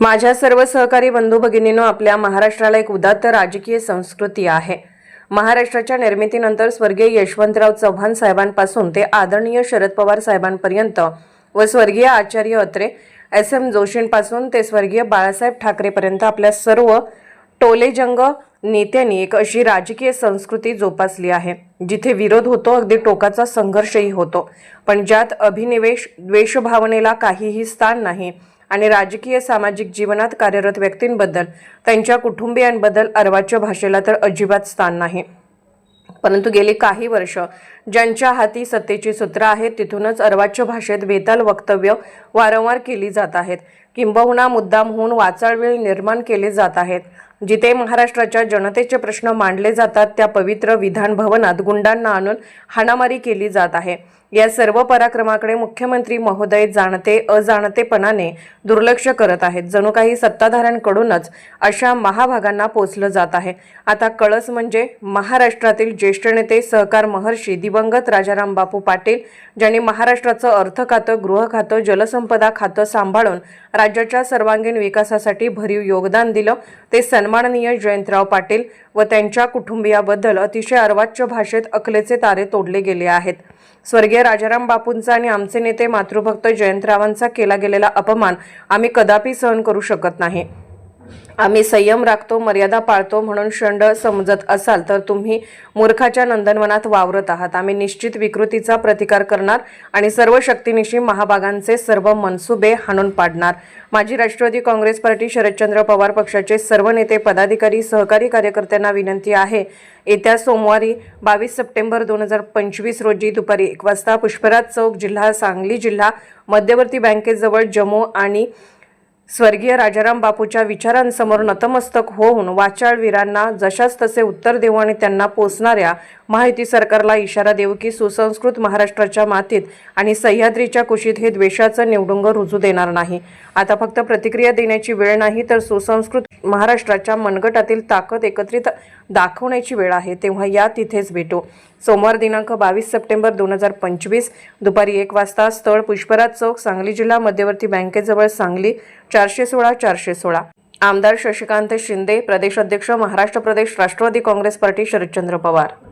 माझ्या सर्व सहकारी बंधू भगिनींनो आपल्या महाराष्ट्राला एक उदात्त राजकीय संस्कृती आहे. महाराष्ट्राच्या निर्मितीनंतर स्वर्गीय यशवंतराव चव्हाण साहेबांपासून ते आदरणीय शरद पवार साहेबांपर्यंत व स्वर्गीय आचार्य अत्रे एस एम जोशींपासून ते स्वर्गीय बाळासाहेब ठाकरेपर्यंत आपल्या सर्व टोलेजंग नेत्यांनी एक अशी राजकीय संस्कृती जोपासली आहे. जिथे विरोध होतो अगदी टोकाचा संघर्षही होतो. पण ज्यात अभिनिवेश द्वेषभावनेला काहीही स्थान नाही आणि राजकीय सामाजिक जीवनात कार्यरत व्यक्तींबद्दल त्यांच्या कुटुंबियांबद्दल अर्वाच्य भाषेला तर अजिबात स्थान नाही. परंतु गेली काही वर्ष ज्यांच्या हाती सत्तेची सूत्र आहेत तिथूनच अर्वाच्य भाषेत बेताल वक्तव्य वारंवार केली जात आहेत. किंबहुना मुद्दाम होऊन वाचाळवेळ निर्माण केले जात आहेत. जिथे महाराष्ट्राच्या जनतेचे प्रश्न मांडले जातात त्या पवित्र विधान भवनात गुंडांना आणून हाणामारी केली जात आहे. या सर्व पराक्रमाकडे मुख्यमंत्री महोदय जाणते अजाणतेपणाने दुर्लक्ष करत आहेत. जणू काही सत्ताधाऱ्यांकडूनच अशा महाभागांना पोचलं जात आहे. आता कळस म्हणजे महाराष्ट्रातील ज्येष्ठ नेते सहकार महर्षी दिवंगत राजाराम बापू पाटील ज्यांनी महाराष्ट्राचं अर्थ खातं गृह खातं जलसंपदा खातं सांभाळून राज्याच्या सर्वांगीण विकासासाठी भरीव योगदान दिलं ते सन सन्माननीय जयंतराव पाटील व त्यांच्या कुटुंबियाबद्दल अतिशय अर्वाच्य भाषेत अकलेचे तारे तोडले गेले आहेत. स्वर्गीय राजाराम बापूंचा आणि आमचे नेते मातृभक्त जयंतरावांचा केला गेलेला अपमान आम्ही कदापि सहन करू शकत नाही. आम्ही संयम राखतो मर्यादा पाळतो म्हणून शंड समजत असाल तर तुम्ही मूर्खाच्या नंदनवनात वावरत आहात. आम्ही निश्चित विकृतीचा प्रतिकार करणार आणि सर्व शक्तीनिशी महाभागांचे सर्व मनसुबे हाणून पाडणार. माजी राष्ट्रवादी काँग्रेस पार्टी शरदचंद्र पवार पक्षाचे सर्व नेते पदाधिकारी सहकारी कार्यकर्त्यांना विनंती आहे. येत्या सोमवारी बावीस सप्टेंबर दोन हजार पंचवीस रोजी दुपारी एक वाजता पुष्पराज चौक जिल्हा सांगली जिल्हा मध्यवर्ती बँकेजवळ जम्मू आणि स्वर्गीय राजाराम बापूच्या विचारांसमोर नतमस्तक होऊन वाचाळवीरांना जशास तसे उत्तर देऊ आणि त्यांना पोचणाऱ्या माहिती सरकारला इशारा देऊ की सुसंस्कृत महाराष्ट्राच्या मातीत आणि सह्याद्रीच्या कुशीत हे द्वेषाचं निवडुंग रुजू देणार नाही. आता फक्त प्रतिक्रिया देण्याची वेळ नाही तर सुसंस्कृत महाराष्ट्राच्या मनगटातील ताकद एकत्रित दाखवण्याची वेळ आहे तेव्हा या तिथेच भेटू. सोमवार दिनांक बावीस सप्टेंबर दोन हजार पंचवीस दुपारी एक वाजता स्थळ पुष्पराज चौक सांगली जिल्हा मध्यवर्ती बँकेजवळ सांगली चारशे सोळा चारशे सोळा आमदार शशिकांत शिंदे प्रदेशाध्यक्ष महाराष्ट्र प्रदेश राष्ट्रवादी काँग्रेस पार्टी शरदचंद्र पवार.